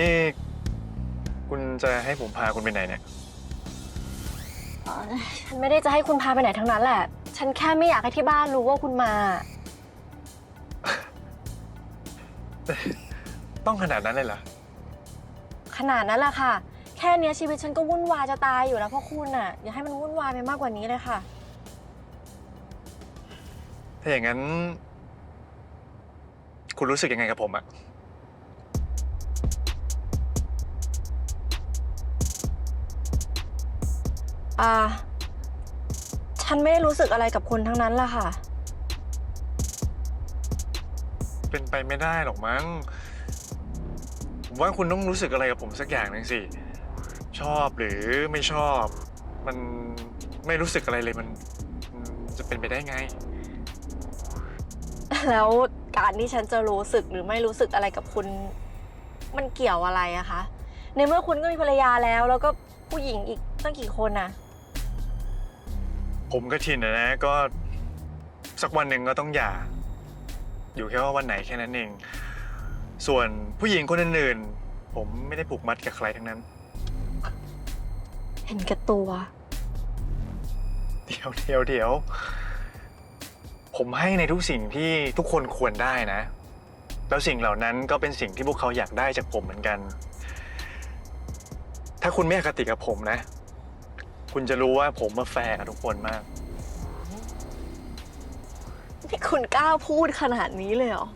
นี่คุณจะให้ผมพาคุณไปไหนเนี่ยฉันไม่ได้จะให้คุณพาไปไหนทั้งนั้นแหละ ฉันแค่ไม่อยากให้ที่บ้านรู้ว่าคุณมา ต้องขนาดนั้นเลยเหรอ ขนาดนั้นแหละค่ะ แค่เนี้ยชีวิตฉันก็วุ่นวายจะตายอยู่แล้วเพราะคุณน่ะ อย่าให้มันวุ่นวายไปมากกว่านี้เลยค่ะ ถ้าอย่างนั้น คุณรู้สึกยังไงกับผมอะ อ่าฉันไม่ได้รู้สึกอะไรกับคุณทั้งนั้นแหละค่ะ เป็นไปไม่ได้หรอกมั้ง ผมว่าคุณต้องรู้สึกอะไรกับผมสักอย่างหนึ่งสิ ชอบหรือไม่ชอบ มันไม่รู้สึกอะไรเลยมันมันจะเป็นไปได้ไง แล้วการที่ฉันจะรู้สึกหรือไม่รู้สึกอะไรกับคุณ มันเกี่ยวอะไรอะคะ ในเมื่อคุณก็มีภรรยาแล้ว แล้วก็ผู้หญิงอีกตั้งกี่คนน่ะ ผมก็ชินนะนะ ก็สักวันหนึ่งก็ต้องหย่า อยู่แค่ว่าวันไหนแค่นั้นเอง ส่วนผู้หญิงคนอื่นๆ ผมไม่ได้ผูกมัดกับใครทั้งนั้น เห็นแก่ตัว เดี๋ยวเดี๋ยวเดี๋ยว ผมให้ในทุกสิ่งที่ทุกคนควรได้นะ แล้วสิ่งเหล่านั้นก็เป็นสิ่งที่พวกเขาอยากได้จากผมเหมือนกัน ถ้าคุณไม่อคติกับผมนะ คุณจะรู้ว่าผมมาแฟร์กับทุกคนมาก นี่คุณกล้าพูดขนาดนี้เลยเหรอ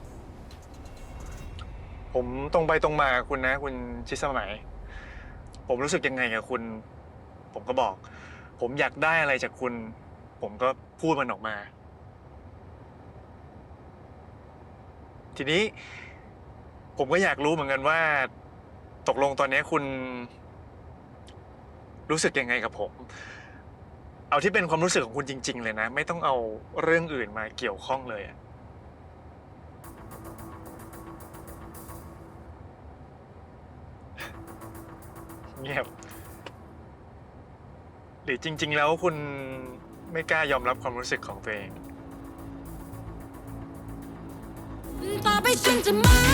ผมตรงไปตรงมากับคุณนะ คุณชิสมัย ผมรู้สึกยังไงกับคุณ ผมก็บอก ผมอยากได้อะไรจากคุณ ผมก็พูดมันออกมา ทีนี้ ผมก็อยากรู้เหมือนกันว่า ตกลงตอนนี้คุณ รู้สึกยังไงกับผม เอาที่เป็นความรู้สึกของคุณจริง ๆ เลยนะ ไม่ต้องเอาเรื่องอื่นมาเกี่ยวข้องเลยอะเงียบหรือจริง ๆ แล้วคุณไม่กล้ายอมรับความรู้สึกของตัวเอง ต่อไปฉันจะไม่